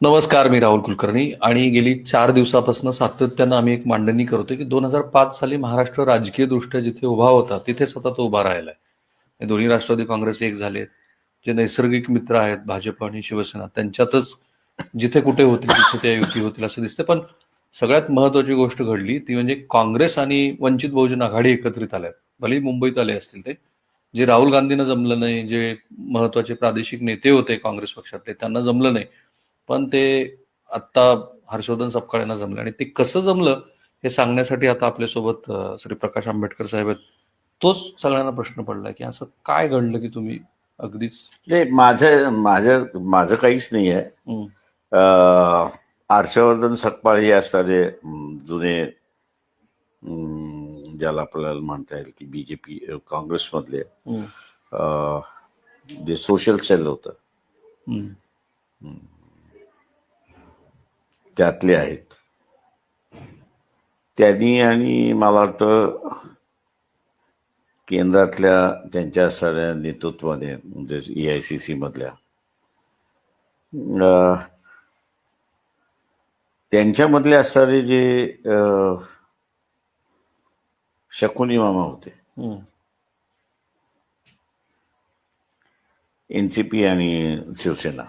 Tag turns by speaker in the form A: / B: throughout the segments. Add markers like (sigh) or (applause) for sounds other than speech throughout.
A: नमस्कार मी राहुल कुलकर्णी आणि गेली चार दिवसापासून सातत्यानं आम्ही एक मांडणी करतोय की दोन हजार पाच साली महाराष्ट्र राजकीय दृष्ट्या जिथे उभा होता तिथेच आता तो उभा राहिलाय. दोन्ही राष्ट्रवादी काँग्रेस एक झालेत जे नैसर्गिक मित्र आहेत भाजप आणि शिवसेना त्यांच्यातच जिथे कुठे होतील तिथे त्या युती होतील असं दिसतं पण सगळ्यात महत्वाची गोष्ट घडली ती म्हणजे काँग्रेस आणि वंचित बहुजन आघाडी एकत्रित आल्यात. भले मुंबईत आले असतील ते. जे राहुल गांधींना जमलं नाही जे महत्त्वाचे प्रादेशिक नेते होते काँग्रेस पक्षातले त्यांना जमलं नाही. पण ते आत्ता हर्षवर्धन सपकाळ्यांना जमलं. आणि ते कसं जमलं हे सांगण्यासाठी आता आपल्यासोबत श्री प्रकाश आंबेडकर साहेब आहेत. तोच सगळ्यांना प्रश्न पडलाय की असं काय घडलं की तुम्ही अगदीच
B: नाही माझं माझं माझं काहीच नाही आहे. हर्षवर्धन सकपाळ हे असणारे अं, जुने ज्याला आपल्याला म्हणता येईल की बीजेपी काँग्रेसमधले जे सोशल सेल होतं. त्यातले आहेत. त्यांनी आणि मला वाटतं केंद्रातल्या त्यांच्या सगळ्या नेतृत्वाने म्हणजे ए आय सी सी मधल्या त्यांच्यामधले असणारे जे शकुनी मामा होते. एन सी पी आणि शिवसेना.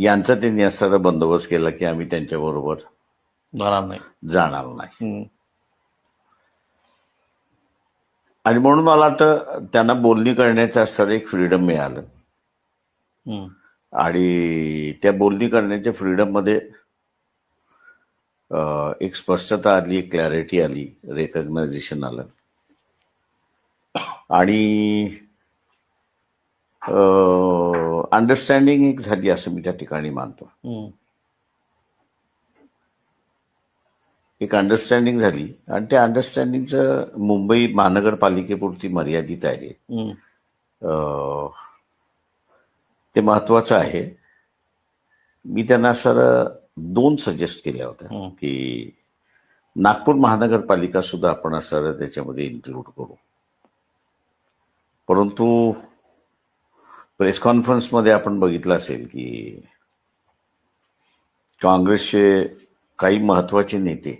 B: यांचा त्यांनी असणारा बंदोबस्त केला की आम्ही त्यांच्याबरोबर
A: जाणार नाही.
B: जाणार नाही. आणि म्हणून मला वाटतं त्यांना बोलणी करण्याचं असणारं एक फ्रीडम मिळालं. आणि त्या बोलणी करण्याच्या फ्रीडममध्ये अं, एक स्पष्टता आली एक क्लॅरिटी आली रेकग्नायझेशन आलं. आणि अंडरस्टँडिंग एक झाली असं मी त्या ठिकाणी मानतो. एक अंडरस्टँडिंग झाली आणि त्या अंडरस्टँडिंगचं मुंबई महानगरपालिकेपुरती मर्यादित आहे. ते महत्वाचं आहे. मी त्यांना सर दोन सजेस्ट केल्या होत्या. की नागपूर महानगरपालिका सुद्धा आपण सर त्याच्यामध्ये इन्क्लूड करू. परंतु प्रेस कॉन्फरन्समध्ये आपण बघितलं असेल की काँग्रेसचे काही महत्त्वाचे नेते.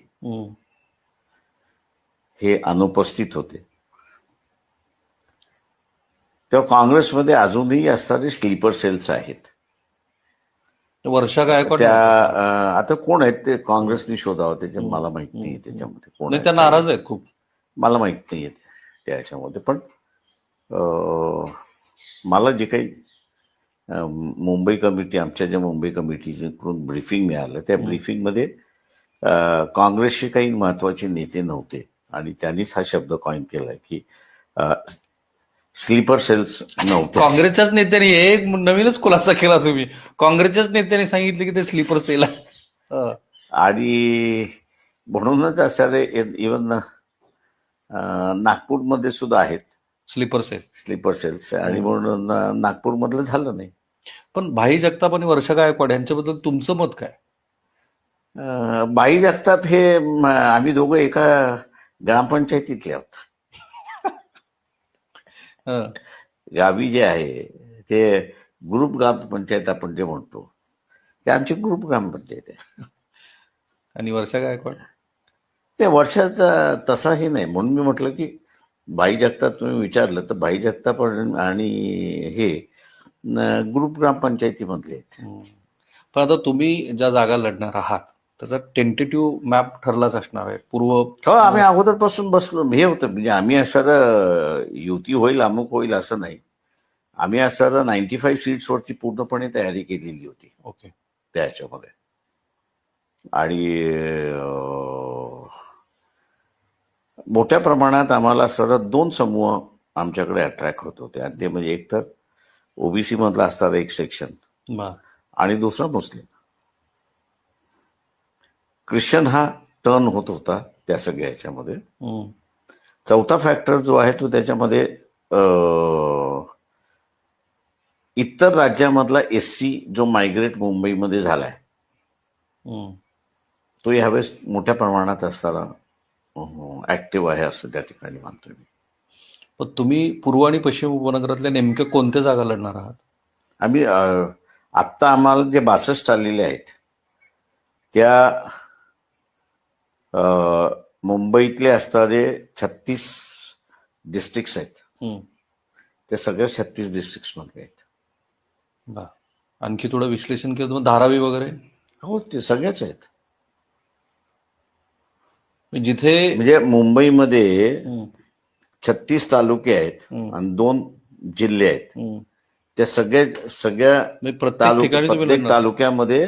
B: हे अनुपस्थित होते. तेव्हा काँग्रेसमध्ये अजूनही असणारे स्लीपर सेल्स आहेत.
A: वर्षा गायकवाड
B: त्या आता कोण आहेत ते काँग्रेसनी शोधावं त्याच्या मला माहीत नाही त्याच्यामध्ये कोण.
A: त्या नाराज आहेत खूप.
B: मला माहीत नाही ते त्या ह्याच्यामध्ये पण अं, मला जे काही मुंबई कमिटी आमच्या ज्या मुंबई कमिटीकडून ब्रीफिंग मिळालं त्या ब्रीफिंगमध्ये काँग्रेसचे काही महत्त्वाचे नेते नव्हते. आणि त्यांनीच हा शब्द कॉइन केलाय की स्लीपर सेल्स नव्हते.
A: काँग्रेसच्याच नेत्यांनी हे एक नवीनच खुलासा केला तुम्ही. काँग्रेसच्याच नेत्यांनी सांगितले की ते स्लीपर सेल आहे.
B: आणि म्हणूनच असणारे इवन नागपूरमध्ये सुद्धा आहेत.
A: Sleeper sale.
B: स्लीपर सेल्स आणि म्हणून नागपूरमधलं झालं नाही.
A: पण भाई जगताप आणि वर्षा गायकवाड यांच्याबद्दल तुमचं मत काय?
B: अं, बाई जगताप हे म, आम्ही दोघं एका ग्रामपंचायतीतले आहोत. (laughs)
A: हं.
B: गावी जे आहे ते ग्रुप ग्रामपंचायत आपण जे म्हणतो ते आमची ग्रुप ग्रामपंचायत आहे. (laughs)
A: आणि वर्षा गायकवाड?
B: ते वर्षाचा तसाही नाही. म्हणून मी म्हटलं की भाई जगताप तुम्ही विचारलं तर भाई जगताप आणि हे ग्रुप ग्रामपंचायतीमधले आहेत.
A: पण आता तुम्ही ज्या जागा लढणार आहात त्याचा टेंटेटिव्ह मॅप ठरलाच असणार आहे. पूर्व
B: हो आम्ही अगोदरपासून बसलो. हे होतं म्हणजे आम्ही असं युती होईल अमुक होईल असं नाही. आम्ही असं नाईन्टी फाईव्ह सीट्सवरती पूर्णपणे तयारी केलेली होती.
A: ओके
B: त्या ह्याच्यामध्ये आणि मोठ्या प्रमाणात आम्हाला सरळ दोन समूह आमच्याकडे अट्रॅक्ट होत होते. आणि ते म्हणजे एक तर ओबीसी मधला असणारा एक सेक्शन आणि दुसरा मुस्लिम. ख्रिश्चन हा टर्न होत होता त्या सगळ्या ह्याच्यामध्ये
A: हं.
B: चौथा फॅक्टर जो आहे तो त्याच्यामध्ये इतर राज्यामधला एस सी जो मायग्रेट मुंबईमध्ये झालाय. तो यावेळेस मोठ्या प्रमाणात असताना ऍक्टिव्ह आहे असं त्या ठिकाणी मानतोय मी.
A: पण तुम्ही पूर्व आणि पश्चिम उपनगरातल्या नेमक्या कोणत्या जागा लढणार आहात?
B: आम्ही आत्ता आम्हाला जे बासष्ट आलेले आहेत त्या मुंबईतले असणारे छत्तीस डिस्ट्रिक्ट्स आहेत. त्या सगळ्या छत्तीस डिस्ट्रिक्ट्समध्ये आहेत.
A: बा. आणखी थोडं विश्लेषण केलं धारावी वगैरे?
B: हो ते सगळेच आहेत.
A: जिथे
B: म्हणजे मुंबईमध्ये छत्तीस तालुके आहेत आणि दोन जिल्हे आहेत. त्या सगळ्या सगळ्या
A: प्रत्येक.
B: तालुक्यामध्ये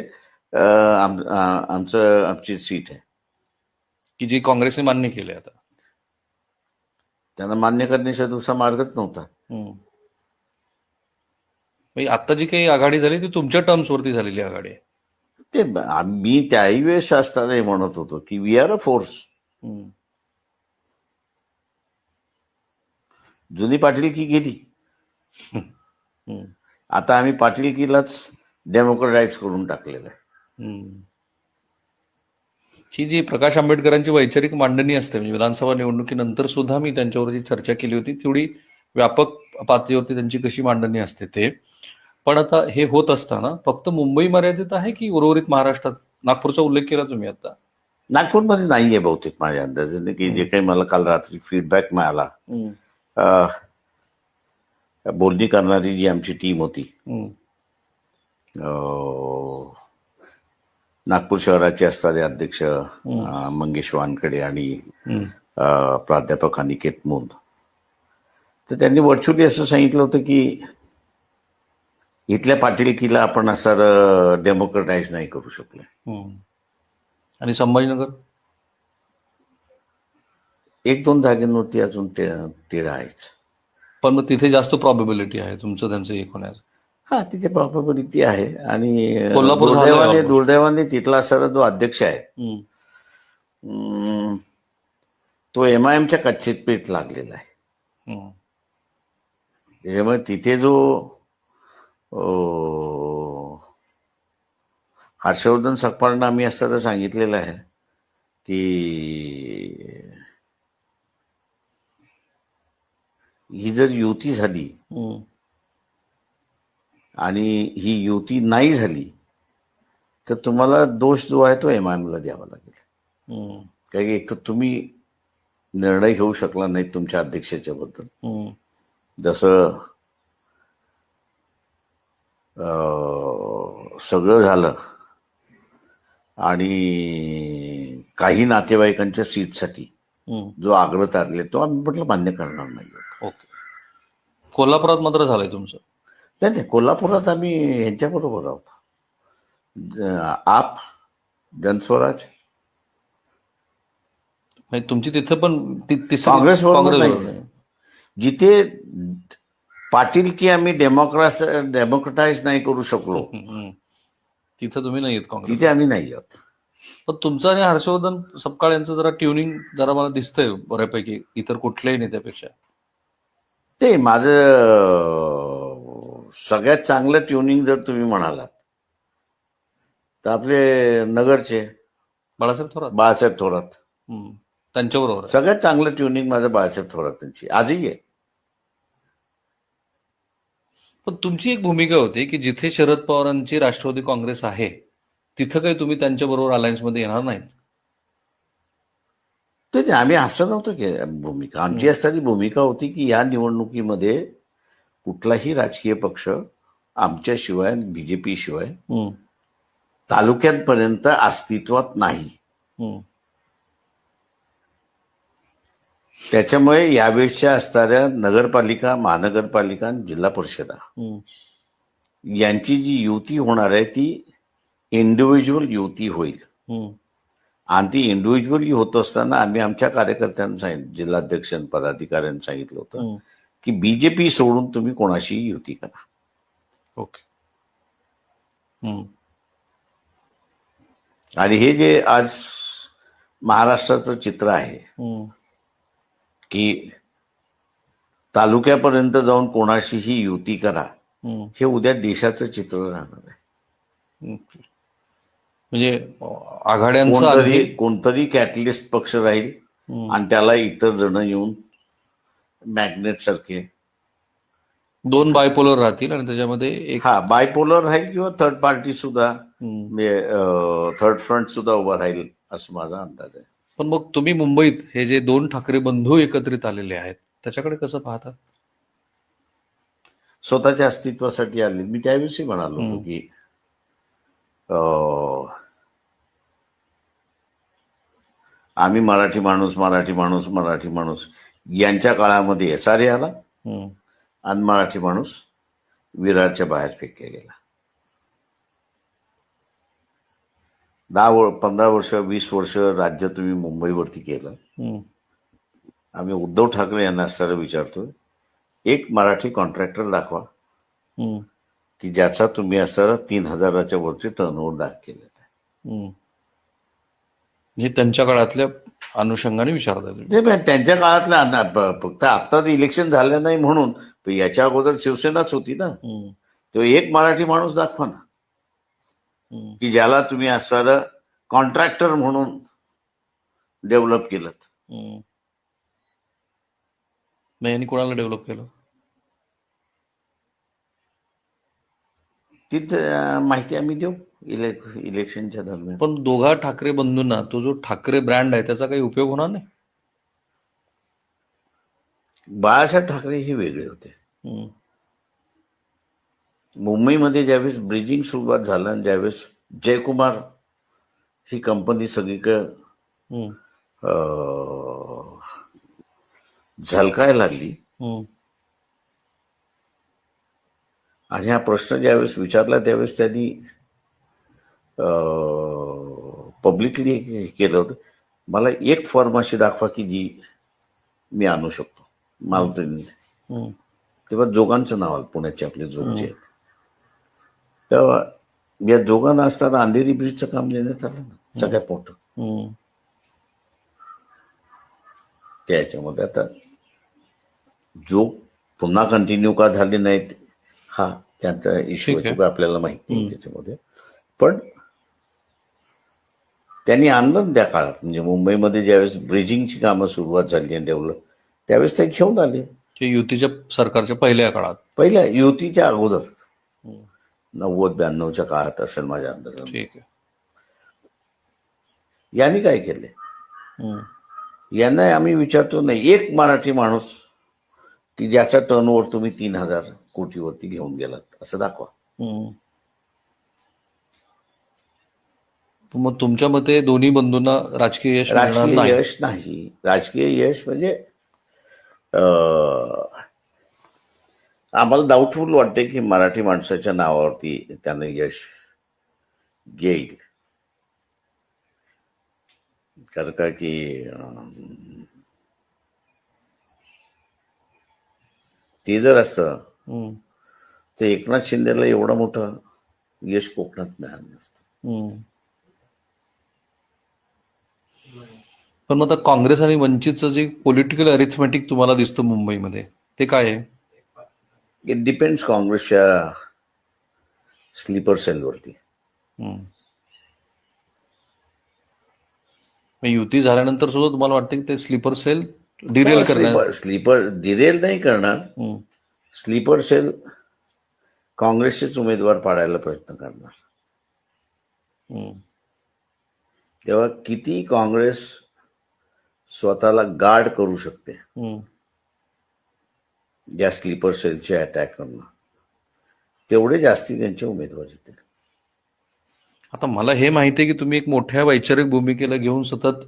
B: आमचं आमची सीट आहे.
A: की जी काँग्रेसने मान्य केली आता.
B: त्यांना मान्य करण्याच्या दुसरा मार्गच नव्हता.
A: आता जी काही आघाडी झाली ती तुमच्या टर्म्स वरती झालेली आघाडी आहे.
B: ते मी त्याही वेळेस हे म्हणत होतो की वी आर अ फोर्स. जुनी पाटीलकी गेली आता आम्ही पाटीलकीलाच डेमोक्रेटाईज करून टाकलेलं आहे.
A: ही जी प्रकाश आंबेडकरांची वैचारिक मांडणी असते म्हणजे विधानसभा निवडणुकीनंतर सुद्धा मी त्यांच्यावरची चर्चा केली होती तेवढी व्यापक पातळीवरती त्यांची कशी मांडणी असते ते. पण आता हे होत असताना फक्त मुंबई मर्यादित आहे की उर्वरित महाराष्ट्रात? नागपूरचा उल्लेख केला तुम्ही आता.
B: नागपूरमध्ये नाही आहे बहुतेक माझ्या अंदाजाने की जे काही मला काल रात्री फीडबॅक मिळाला बोलणी करणारी जी आमची टीम होती नागपूर शहराचे असणारे अध्यक्ष मंगेश वानकडे आणि प्राध्यापक अनिकेत मुंद. तर त्यांनी व्हर्च्युअली असं सांगितलं होतं की इथल्या पाटीलकीला आपण असं डेमोक्रेटाईज नाही करू शकलो.
A: आणि संभाजीनगर?
B: एक दोन जागेंवरती अजून ते तेढ आहेच
A: पण मग तिथे जास्त प्रॉबिबिलिटी आहे तुमचं त्यांचं एक होण्याचं
B: हा तिथे प्रॉबिलिटी आहे. आणि
A: कोल्हापूर
B: दुर्दैवाने. दुर्दैवाने तिथला असणारा जो अध्यक्ष आहे तो एम आय एमच्या कच्चेत पीठ लागलेला आहे. त्याच्यामुळे तिथे जो हर्षवर्धन सकपाळनं आम्ही असं सांगितलेलं आहे की ही जर युती झाली. आणि ही युती नाही झाली तर तुम्हाला दोष जो आहे तो एम आय एमला द्यावा लागेल. कारण की एक तर तुम्ही निर्णय घेऊ शकला नाही तुमच्या अध्यक्षाच्या बद्दल. जसं सगळं झालं आणि काही नातेवाईकांच्या सीटसाठी. जो आग्रह तारले तो आम्ही म्हटलं मान्य करणार नाही.
A: ओके कोल्हापुरात मात्र झालंय तुमचं
B: नाही नाही कोल्हापुरात आम्ही यांच्याबरोबर आहोत आप जनस्वराज
A: तुमची तिथं पण.
B: नाही. जिथे पाटील की आम्ही डेमोक्रास डेमोक्रेटाईज नाही करू शकलो.
A: तिथं तुम्ही नाही येत काँग्रेस
B: तिथे आम्ही नाही आहोत
A: पण तुमचं आणि हर्षवर्धन सपकाळ यांचं जरा ट्युनिंग जरा मला दिसतंय बऱ्यापैकी इतर कुठल्याही नेत्यापेक्षा.
B: ते माझं सगळ्यात चांगलं ट्युनिंग जर तुम्ही म्हणालात तर आपले नगरचे
A: बाळासाहेब थोरात.
B: बाळासाहेब थोरात.
A: त्यांच्याबरोबर.
B: सगळ्यात चांगलं ट्युनिंग माझं बाळासाहेब थोरातांची. आजही आहे.
A: पण तुमची एक भूमिका होती की जिथे शरद पवारांची राष्ट्रवादी काँग्रेस आहे तिथं काही तुम्ही त्यांच्याबरोबर अलायन्समध्ये येणार नाहीत?
B: ते आम्ही असं नव्हतं की भूमिका. आमची असणारी भूमिका होती की या निवडणुकीमध्ये कुठलाही राजकीय पक्ष आमच्याशिवाय बीजेपी शिवाय. तालुक्यांपर्यंत अस्तित्वात नाही
A: हम्म.
B: त्याच्यामुळे यावेळेसच्या असणाऱ्या नगरपालिका महानगरपालिका आणि जिल्हा परिषदा. यांची जी युती होणार आहे ती इंडिव्हिज्युअल युती होईल. आणि ती इंडिव्हिज्युअली होत असताना आम्ही आमच्या कार्यकर्त्यांना सांगितलं जिल्हाध्यक्ष पदाधिकाऱ्यांना सांगितलं होतं. की बीजेपी सोडून तुम्ही कोणाशी युती करा
A: ओके.
B: आणि हे जे आज महाराष्ट्राचं चित्र आहे. की तालुक्यापर्यंत जाऊन कोणाशीही युती करा. हे उद्या देशाचं चित्र राहणार आहे.
A: म्हणजे आघाड्यांचं
B: कोणतरी कॅटलिस्ट पक्ष राहील. आणि त्याला इतर जण येऊन मॅग्नेट सारखे
A: दोन बायपोलर राहतील आणि त्याच्यामध्ये एक
B: हा बायपोलर राहील किंवा थर्ड पार्टी सुद्धा. म्हणजे थर्ड फ्रंट सुद्धा उभा राहील असं माझा अंदाज आहे
A: पण मग तुम्ही मुंबईत हे जे दोन ठाकरे बंधू एकत्रित आलेले आहेत त्याच्याकडे कसं पाहता
B: स्वतःच्या अस्तित्वासाठी आले मी त्याविषयी म्हणालो होतो. की अं, आम्ही मराठी माणूस मराठी माणूस मराठी माणूस यांच्या काळामध्ये एस आर आला. आणि मराठी माणूस विरारच्या बाहेर फेकला गेला दहा वर पंधरा वर्ष वीस वर्ष राज्य तुम्ही मुंबईवरती केलं. आम्ही उद्धव ठाकरे यांना असताना विचारतोय एक मराठी कॉन्ट्रॅक्टर दाखवा. की ज्याचा तुम्ही असताना तीन हजाराच्या वरती टर्नओव्हर दाख केलेला आहे.
A: हे त्यांच्या काळातल्या अनुषंगाने विचारताय तुम्ही
B: ते पण त्यांच्या काळातल्या फक्त आता इलेक्शन झालं नाही म्हणून याच्या अगोदर शिवसेनाच होती ना. तो एक मराठी माणूस दाखवा ना. की ज्याला तुम्ही असताना कॉन्ट्रॅक्टर म्हणून डेव्हलप केलं
A: यांनी कोणाला डेव्हलप केलं?
B: तिथं माहिती आम्ही देऊ इले- इलेक्शनच्या दरम्यान.
A: पण दोघा ठाकरे बंधूंना तो जो ठाकरे ब्रँड आहे त्याचा काही उपयोग होणार नाही?
B: बाळासाहेब ठाकरे हे वेगळे होते. मुंबईमध्ये ज्यावेळेस ब्रिजिंग सुरुवात झालं आणि ज्यावेळेस जयकुमार ही कंपनी सगळीकडे झलकायला लागली. आणि हा प्रश्न ज्यावेळेस विचारला त्यावेळेस त्यांनी पब्लिकली केलं होतं. मला एक फर्म अशी दाखवा की जी मी आणू शकतो. मालतनी. तेव्हा जोगांचं नाव आलं पुण्याचे आपले जोग जे आहेत. तेव्हा या जोगांना असताना अंधेरी ब्रिजचं काम देण्यात आलं ना सगळ्यात मोठं. त्याच्यामध्ये आता जो पुन्हा कंटिन्यू का झाले नाहीत हा त्यांचा इश्यू
A: आहे.
B: आपल्याला माहिती. त्याच्यामध्ये पण त्यांनी आणलं त्या काळात म्हणजे मुंबईमध्ये ज्यावेळेस ब्रिजिंगची कामं सुरुवात झाली आणि डेव्हलप त्यावेळेस ते घेऊन आले
A: युतीच्या सरकारच्या पहिल्या काळात
B: पहिल्या युतीच्या अगोदर. नव्वद ब्याण्णवच्या काळात असेल माझ्या
A: ठीक आहे.
B: यांनी काय केले?
A: हम्म.
B: यांना आम्ही विचारतो नाही एक मराठी माणूस की ज्याचा टर्नओव्हर तुम्ही तीन हजार कोटीवरती घेऊन गेलात असं दाखवा.
A: हम्म. पण मग तुमच्या मते दोन्ही बंधूंना राजकीय यश मिळणार
B: राजकीय
A: नाही?
B: यश नाही. राजकीय यश म्हणजे अं, आम्हाला डाऊटफुल वाटते की मराठी माणसाच्या नावावरती त्यांना यश येईल कारण का की ते जर असतं. तर एकनाथ शिंदेला एवढं मोठं यश कोकणात मिळालं नसतं.
A: पण मग आता काँग्रेस आणि वंचितचं जे पॉलिटिकल अरिथमॅटिक तुम्हाला दिसतं मुंबईमध्ये ते काय आहे
B: इट डिपेंड्स काँग्रेसच्या स्लीपर सेलवरती
A: युती झाल्यानंतर सुद्धा तुम्हाला वाटतं की ते स्लीपर सेल डिरेल करणार
B: स्लीपर डिरेल नाही करणार. स्लीपर सेल काँग्रेसचेच उमेदवार पाडायला प्रयत्न करणार
A: हम्म.
B: तेव्हा किती काँग्रेस स्वतःला गार्ड करू शकते. या स्लीपर सेलचे अटॅक करणं. तेवढे जास्ती त्यांचे उमेदवार येतील.
A: आता मला हे माहिती आहे की तुम्ही एक मोठ्या वैचारिक भूमिकेला घेऊन सतत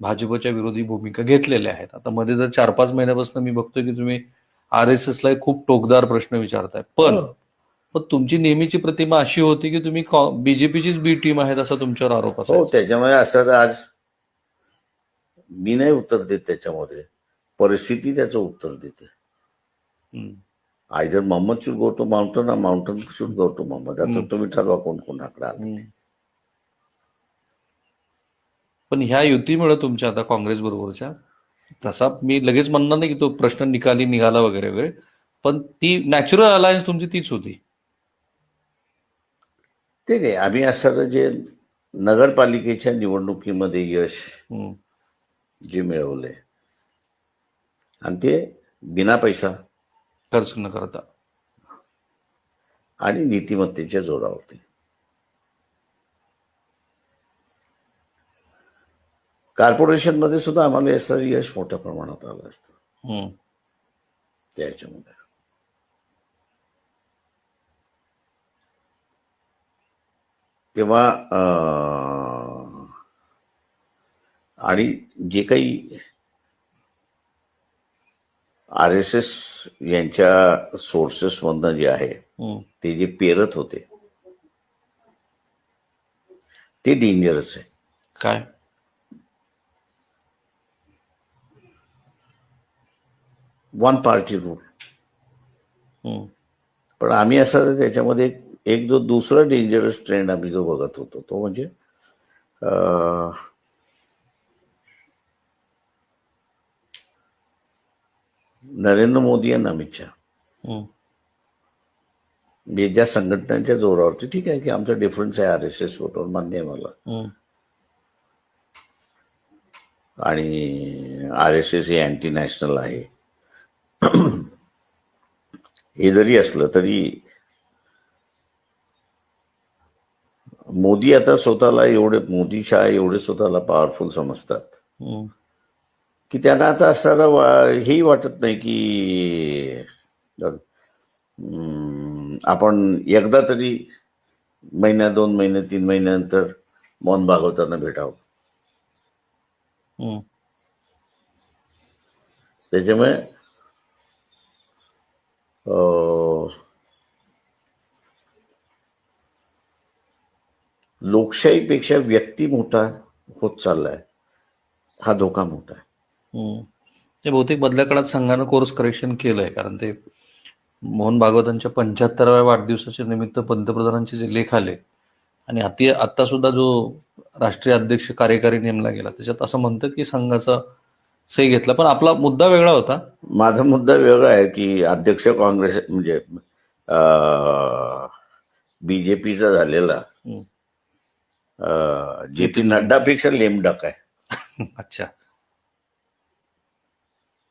A: भाजपच्या विरोधी भूमिका घेतलेल्या आहेत. आता मध्ये जर चार पाच महिन्यापासून मी बघतोय की तुम्ही आर एस एस ला एक खूप टोकदार प्रश्न विचारताय. पण
B: हो.
A: पण तुमची नेहमीची प्रतिमा अशी होती की तुम्ही बीजेपीचीच बी टीम आहेत असा तुमच्यावर आरोप
B: हो त्याच्यामुळे असं आज मी नाही उत्तर देत त्याच्यामध्ये. परिस्थिती त्याचं उत्तर देते. Either Mohammed should go to mountain mountain should go to Mohammed आता. तुम्ही ठरवा कोण कोणाकडे आला.
A: पण ह्या युतीमुळे तुमच्या आता काँग्रेस बरोबरच्या तसा मी लगेच म्हणणार नाही की तो प्रश्न निकाली निघाला वगैरे वगैरे पण ती नॅचरल अलायन्स तुमची तीच होती
B: ते नाही आम्ही असं जे नगरपालिकेच्या निवडणुकीमध्ये यश. जे मिळवलंय आणि ते बिना पैसा
A: खर्च न करता.
B: आणि नीतिमत्तेच्या जोरावरती. कॉर्पोरेशनमध्ये सुद्धा आम्हाला याचं यश मोठ्या प्रमाणात आलं असतं.
A: हम्म.
B: त्या ह्याच्यामध्ये तेव्हा अं, आणि जे काही आर एस एस यांच्या सोर्सेसमधनं जे आहे. ते जे पेरत होते ते डेंजरस आहे
A: काय
B: वन पार्टी रूल. पण आम्ही असं त्याच्यामध्ये एक जो दुसरा डेंजरस ट्रेंड आम्ही जो बघत होतो तो म्हणजे नरेंद्र मोदी आणि अमित शहा. म्हणजे ज्या संघटनांच्या जोरावरती ठीक आहे की आमचा डिफरन्स आहे आर एस एस बरोबर मान्य आहे मला. आणि आर एस एस हे अँटी नॅशनल आहे हे जरी असलं तरी मोदी आता स्वतःला एवढे मोदी शहा एवढे स्वतःला पॉवरफुल समजतात. की त्यांना आता असं वा- हेही वाटत नाही की आपण एकदा तरी महिन्या दोन महिने तीन महिन्यानंतर मौन भागवताना भेटावं. त्याच्यामुळे लोकशाहीपेक्षा व्यक्ती मोठा होत चाललाय हा धोका मोठा आहे.
A: ते बहुतेक मधल्या काळात संघानं कोर्स करेक्शन केलंय कारण ते मोहन भागवतांच्या पंच्याहत्तराव्या वाढदिवसाच्या निमित्त पंतप्रधानांचे जे लेख आले आणि अति आता सुद्धा जो राष्ट्रीय अध्यक्ष कार्यकारी नेमला गेला त्याच्यात असं म्हणतात की संघाचा सही घेतला पण आपला मुद्दा वेगळा होता
B: माझा मुद्दा वेगळा आहे की अध्यक्ष काँग्रेस म्हणजे बीजेपीचा झालेला. जे पी नड्डापेक्षा लेमडक आहे (laughs)
A: अच्छा.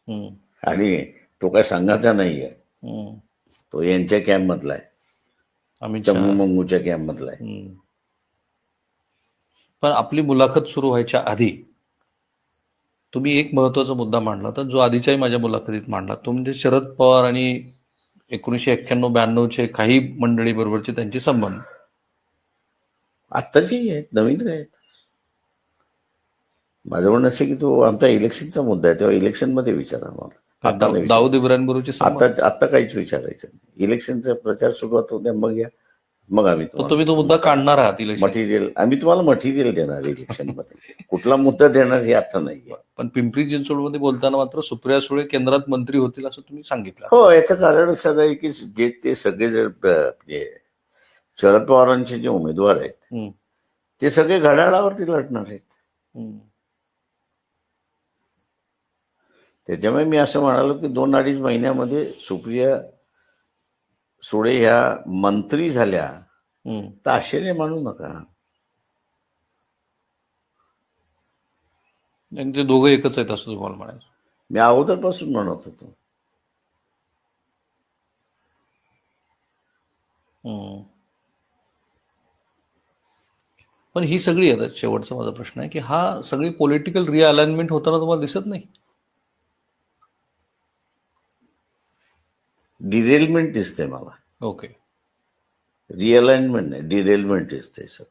B: आणि तो काय संघाचा नाही आहे
A: हम्म.
B: तो यांच्या कॅम्प मधला आहे चमू मंगूच्या कॅम्प मधला आहे.
A: पण आपली मुलाखत सुरू व्हायच्या आधी तुम्ही एक महत्त्वाचा मुद्दा मांडला तर जो आधीच्याही माझ्या मुलाखतीत मांडला. तो म्हणजे शरद पवार आणि एकोणीसशे एक्क्याण्णव ब्याण्णवचे काही मंडळी बरोबरचे त्यांचे संबंध.
B: आत्ताचे आहेत नवीन काय आहेत माझं म्हणणं असं की तो आमचा इलेक्शनचा मुद्दा आहे तेव्हा इलेक्शनमध्ये विचारा मला आता.
A: दाऊद इब्राहिम
B: आता आता काहीच विचारायचं नाही. इलेक्शनचा प्रचार सुरुवात होते मग या. मग आम्ही
A: तुम्ही तो मुद्दा काढणार आहात
B: मटेरियल आम्ही तुम्हाला मटेरियल देणार इलेक्शनमध्ये कुठला मुद्दा देणार हे आता नाही
A: पण पिंपरी चिंचवडमध्ये बोलताना मात्र सुप्रिया सुळे केंद्रात मंत्री होतील असं तुम्ही सांगितलं.
B: हो याचं कारण असं आहे की जे ते सगळे जर शरद पवारांचे जे उमेदवार आहेत. ते सगळे घड्याळावरती लढणार आहेत
A: हम्म.
B: त्याच्यामुळे मी असं म्हणालो की दोन अडीच महिन्यामध्ये सुप्रिया सुळे ह्या मंत्री झाल्या. तर आश्चर्य मानू नका
A: ते दोघं एकच आहेत असं तुम्हाला म्हणायचं
B: मी अगोदरपासून म्हणत होतो.
A: पण ही सगळी आता शेवटचा माझा प्रश्न आहे की हा सगळी पॉलिटिकल रिअलाइनमेंट होताना तुम्हाला दिसत नाही
B: डिरेलमेंट दिसते मला.
A: ओके.
B: रिअलाइनमेंट नाही डिरेलमेंट दिसते सर.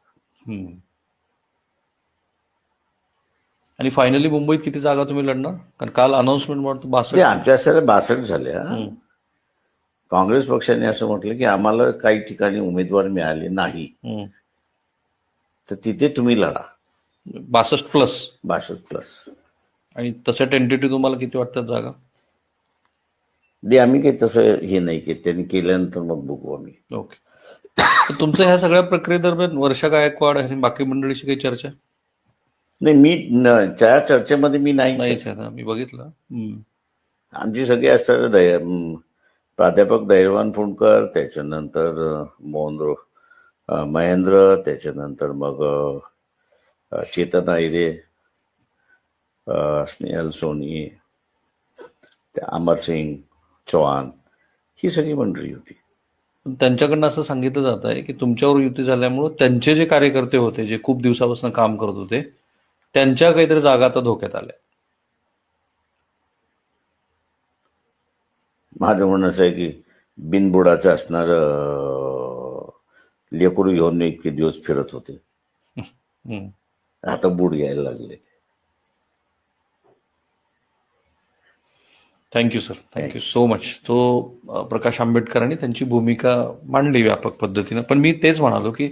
A: आणि फायनली मुंबईत किती जागा तुम्ही लढणार? कारण काल अनाऊन्समेंट म्हणतो बासष्ट
B: आमच्या सर बासष्ट झाल्या. काँग्रेस पक्षाने असं म्हटलं की आम्हाला काही ठिकाणी उमेदवार मिळाले नाही. तर तिथे तुम्ही लढा.
A: बासष्ट प्लस
B: बासष्ट प्लस
A: आणि तसं टेंटेटिव्ह तुम्हाला किती वाटतात जागा?
B: दे आम्ही काही तसं हे नाही की त्यांनी केल्यानंतर मग बघू आम्ही.
A: ओके. तुमचं ह्या सगळ्या प्रक्रियेदरम्यान वर्षा गायकवाड आणि बाकी मंडळीशी काही चर्चा?
B: नाही मी त्या चर्चेमध्ये मी नाही
A: नाहीच आहे ना मी बघितलं.
B: आमची सगळी असतात दय प्राध्यापक दैवान फुंडकर त्याच्यानंतर अ, महेंद्र त्याच्यानंतर मग चेतन आयरे स्नेहल सोनी अमर सिंग चौहान ही सगळी मंडळी होती.
A: त्यांच्याकडनं असं सांगितलं जात आहे की तुमच्यावर युती झाल्यामुळं त्यांचे जे कार्यकर्ते होते जे खूप दिवसापासून काम करत होते त्यांच्या काहीतरी जागा आता धोक्यात आल्या.
B: माझं म्हणणं असं आहे की बिनबुडाचं असणार लेकरू घेऊन इतके दिवस फिरत होते. आता बूड घ्यायला लागले.
A: Thank you sir thank you so much तो प्रकाश आंबेडकरांनी त्यांची भूमिका मांडली व्यापक पद्धतीनं. पण मी तेच म्हणालो की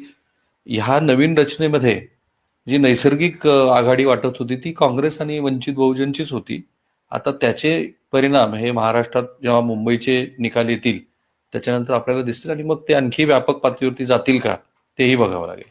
A: ह्या नवीन रचनेमध्ये जी नैसर्गिक आघाडी वाटत होती ती काँग्रेस आणि वंचित बहुजनचीच होती. आता त्याचे परिणाम हे महाराष्ट्रात जेव्हा मुंबईचे निकाल येतील त्याच्यानंतर आपल्याला दिसतील आणि मग ते आणखी व्यापक पातळीवरती जातील का तेही बघावं लागेल.